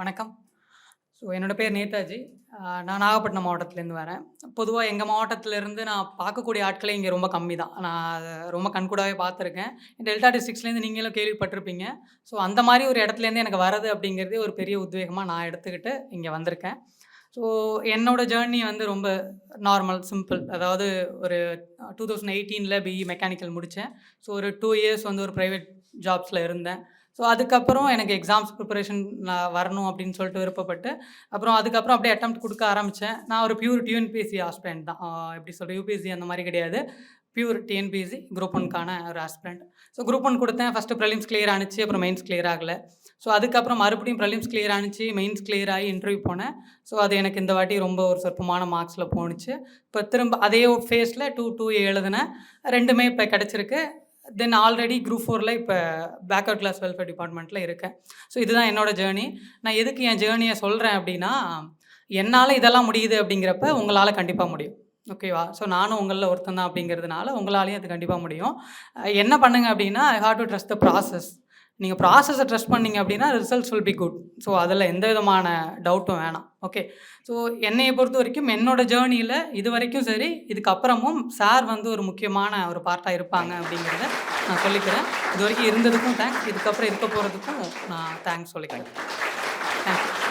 வணக்கம். ஸோ என்னோட பேர் நேதாஜி. நான் நாகப்பட்டினம் மாவட்டத்துலேருந்து வரேன். பொதுவாக எங்கள் மாவட்டத்திலேருந்து நான் பார்க்கக்கூடிய ஆட்களே இங்கே ரொம்ப கம்மி தான் நான் அதை ரொம்ப கண்கூடாகவே பார்த்துருக்கேன். டெல்டா டிஸ்ட்ரிக்ஸ்லேருந்து நீங்களும் கேள்விப்பட்டிருப்பீங்க. ஸோ அந்த மாதிரி ஒரு இடத்துலேருந்து எனக்கு வரது அப்படிங்கிறதே ஒரு பெரிய உத்வேகமாக நான் எடுத்துக்கிட்டு இங்கே வந்திருக்கேன். ஸோ என்னோடய ஜேர்னி வந்து ரொம்ப நார்மல் சிம்பிள் அதாவது ஒரு டூ தௌசண்ட் எயிட்டீனில் பிஇ மெக்கானிக்கல் முடித்தேன் ஸோ ஒரு டூ இயர்ஸ் வந்து ஒரு ப்ரைவேட் ஜாப்ஸில் இருந்தேன். ஸோ அதுக்கப்புறம் எனக்கு எக்ஸாம்ஸ் ப்ரிப்பரேஷன் நான் வரணும் அப்படின்னு சொல்லிட்டு விருப்பப்பட்டு அப்புறம் அதுக்கப்புறம் அப்படியே அட்டம் கொடுக்க ஆரம்பித்தேன் நான் ஒரு பியூர் டிஎன்பிஎஸ்சி ஆஸ்பிரண்ட் தான். எப்படி சொல்கிறது யூபிஎஸ்சி அந்த மாதிரி கிடையாது. பியூர் டிஎன்பிஎஸ்சி குரூப் ஒன்க்கான ஒரு ஆஸ்பிரண்ட் ஸோ குரூப் ஒன் கொடுத்தேன். ஃபஸ்ட்டு ப்ரிலிம்ஸ் கிளியர் ஆனிச்சு அப்புறம் மெயின்ஸ் கிளியர் ஆகலை. ஸோ அதுக்கப்புறம் மறுபடியும் ப்ரிலிம்ஸ் கிளியர் ஆனிச்சு மெயின்ஸ் கிளியர் ஆகி இன்டர்வியூ போனேன். ஸோ அது எனக்கு இந்த வாட்டி ரொம்ப ஒரு சொற்பமான மார்க்ஸில் போணுச்சு இப்போ திரும்ப அதே ஃபேஸில் டூ டூ எழுதினேன். ரெண்டுமே இப்போ கிடச்சிருக்கு. தென் ஆல்ரெடி குரூப் ஃபோரில் இப்போ பேக்அவுட் கிளாஸ் வெல்ஃபேர் டிபார்ட்மெண்ட்டில் இருக்கேன். ஸோ இதுதான் என்னோட ஜேர்னி நான் எதுக்கு என் ஜேர்னியை சொல்கிறேன் அப்படின்னா என்னால் இதெல்லாம் முடியுது அப்படிங்கிறப்ப உங்களால் கண்டிப்பாக முடியும். ஓகேவா ஸோ நானும் உங்களில் ஒருத்தன் தான் அப்படிங்கிறதுனால உங்களாலேயும் அது கண்டிப்பாக முடியும். என்ன பண்ணுங்க அப்படின்னா I have to trust the process நீங்கள் ப்ராசஸை ட்ரஸ்ட் பண்ணீங்க அப்படின்னா results will be good so அதில் எந்த விதமான டவுட்டும் வேணாம். ஓகே ஸோ என்னையை பொறுத்த வரைக்கும் என்னோட ஜேர்னியில் இது வரைக்கும் சரி இதுக்கப்புறமும் சார் வந்து ஒரு முக்கியமான ஒரு பார்ட்டாக இருப்பாங்க அப்படிங்கிறத நான் சொல்லிக்கிறேன். இது வரைக்கும் இருந்ததுக்கும் தேங்க்ஸ் இதுக்கப்புறம் இருக்க போகிறதுக்கும் நான் தேங்க்ஸ் சொல்லிக்கிறேன். தேங்க்ஸ்